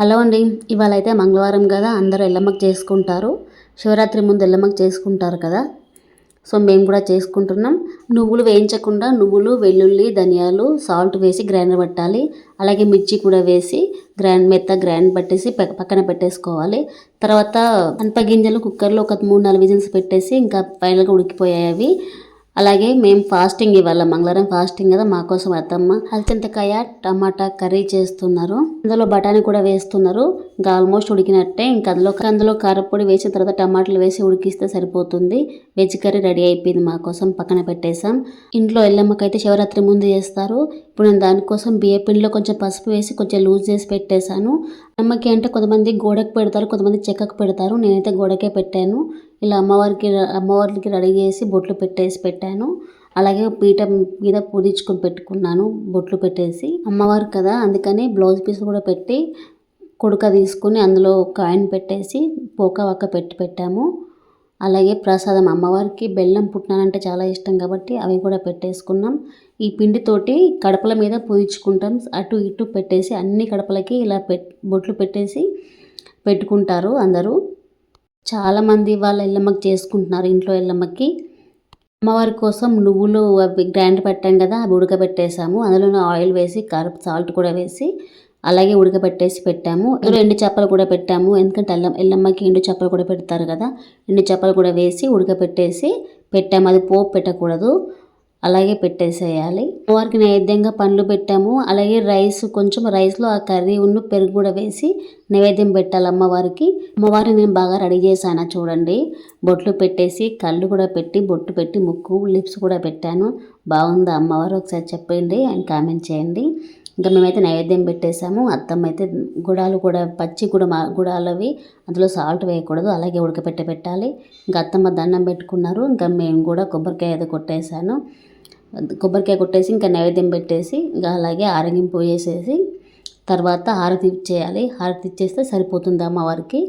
Hello అండి ఇవాళ అయితే మంగళవారం కదా అందరూ ఎల్లమ్మకి చేసుకుంటారు. శివరాత్రి ముందు ఎల్లమ్మకి చేసుకుంటారు కదా. సో మేము కూడా చేసుకుంటున్నాం. నువ్వులు వేయించకుండా నువ్వులు వెల్లుల్లి ధనియాలు సాల్ట్ వేసి గ్రైండర్ పట్టాలి. అలాగే మిర్చి కూడా వేసి గ్రైండ్ మెత్త గ్రైండ్ పట్టేసి ప- పక్కన పెట్టేసుకోవాలి. తర్వాత అంత గింజలు కుక్కర్లో ఒక మూడు నాలుగు విజిల్స్ పెట్టేసి ఇంకా ఫైనల్గా ఉడికిపోయాయి అవి. అలాగే మేము ఫాస్టింగ్ ఇవాళ మంగళవారం ఫాస్టింగ్ కదా మా కోసం అత్తమ్మ అలచింతకాయ టమాటా కర్రీ చేస్తున్నారు. అందులో బఠానీ కూడా వేస్తున్నారు. ఇంకా ఆల్మోస్ట్ ఉడికినట్టే ఇంకా అందులో అందులో కారపొడి వేసిన తర్వాత టమాటాలు వేసి ఉడికిస్తే సరిపోతుంది. వెజ్ కర్రీ రెడీ అయిపోయింది మా కోసం పక్కన పెట్టేసాం ఇంట్లో ఎల్లమ్మకైతే శివరాత్రి ముందు చేస్తారు. ఇప్పుడు నేను దానికోసం బియ్య పిండిలో కొంచెం పసుపు వేసి కొంచెం లూజ్ చేసి పెట్టేశాను. అమ్మకి అంటే కొంతమంది గోడకు పెడతారు కొంతమంది చెక్కకు పెడతారు. నేనైతే గోడకే పెట్టాను. ఇలా అమ్మవారికి అమ్మవారికి రెడీ చేసి బొట్లు పెట్టేసి పెట్టాను. అలాగే పీఠం మీద పూజించుకొని పెట్టుకున్నాను బొట్లు పెట్టేసి. అమ్మవారు కదా అందుకని బ్లౌజ్ పీస్ కూడా పెట్టి కుడక తీసుకుని అందులో కాయిన్ పెట్టేసి పోక వక్క పెట్టి పెట్టాము. అలాగే ప్రసాదం అమ్మవారికి బెల్లం పుట్నాలంటే చాలా ఇష్టం కాబట్టి అవి కూడా పెట్టేసుకున్నాం. ఈ పిండితోటి కడపల మీద పూజించుకుంటాం. అటు ఇటు పెట్టేసి అన్ని కడపలకి ఇలా పెట్ బొట్లు పెట్టేసి పెట్టుకుంటారు అందరూ. చాలామంది వాళ్ళ ఎల్లమ్మకి చేసుకుంటున్నారు ఇంట్లో ఎల్లమ్మకి. అమ్మవారి కోసం నువ్వులు అవి గ్రైండ్ పెట్టాం కదా అవి ఉడకబెట్టేసాము. అందులో ఆయిల్ వేసి కారం సాల్ట్ కూడా వేసి అలాగే ఉడకబెట్టేసి పెట్టాము. అందులో ఎండు చేపలు కూడా పెట్టాము. ఎందుకంటే అల్లం ఎల్లమ్మకి ఎండు చేపలు కూడా పెడతారు కదా ఎండు చేపలు కూడా వేసి ఉడకబెట్టేసి పెట్టాము. అది పోపు పెట్టకూడదు. అలాగే పెట్టేసేయాలి. వారికి నైవేద్యంగా పండ్లు పెట్టాము. అలాగే రైస్ కొంచెం రైస్లో ఆ కర్రీ ఉన్న పెరుగు కూడా వేసి నైవేద్యం పెట్టాలి అమ్మవారికి అమ్మవారిని నేను బాగా రెడీ చేశాను చూడండి. బొట్లు పెట్టేసి కళ్ళు కూడా పెట్టి బొట్టు పెట్టి ముక్కు లిప్స్ కూడా పెట్టాను. బాగుందా అమ్మవారు? ఒకసారి చెప్పండి అండ్ కామెంట్ చేయండి. ఇంకా మేమైతే నైవేద్యం పెట్టేసాము అత్తమ్మ అయితే గుడాలు కూడా పచ్చి కూడా మా గుడాలు అవి అందులో సాల్ట్ వేయకూడదు. అలాగే ఉడకపెట్టి పెట్టాలి. ఇంకా అత్తమ్మ దండం పెట్టుకున్నారు. ఇంకా మేము కూడా కొబ్బరికాయ ఏదో కొట్టేశాను. కొబ్బరికాయ కొట్టేసి ఇంకా నైవేద్యం పెట్టేసి ఇంకా అలాగే ఆరగింపు వేసేసి తర్వాత హారతి ఇచ్చేయాలి. హారతి ఇచ్చేస్తే సరిపోతుంది అమ్మవారికి.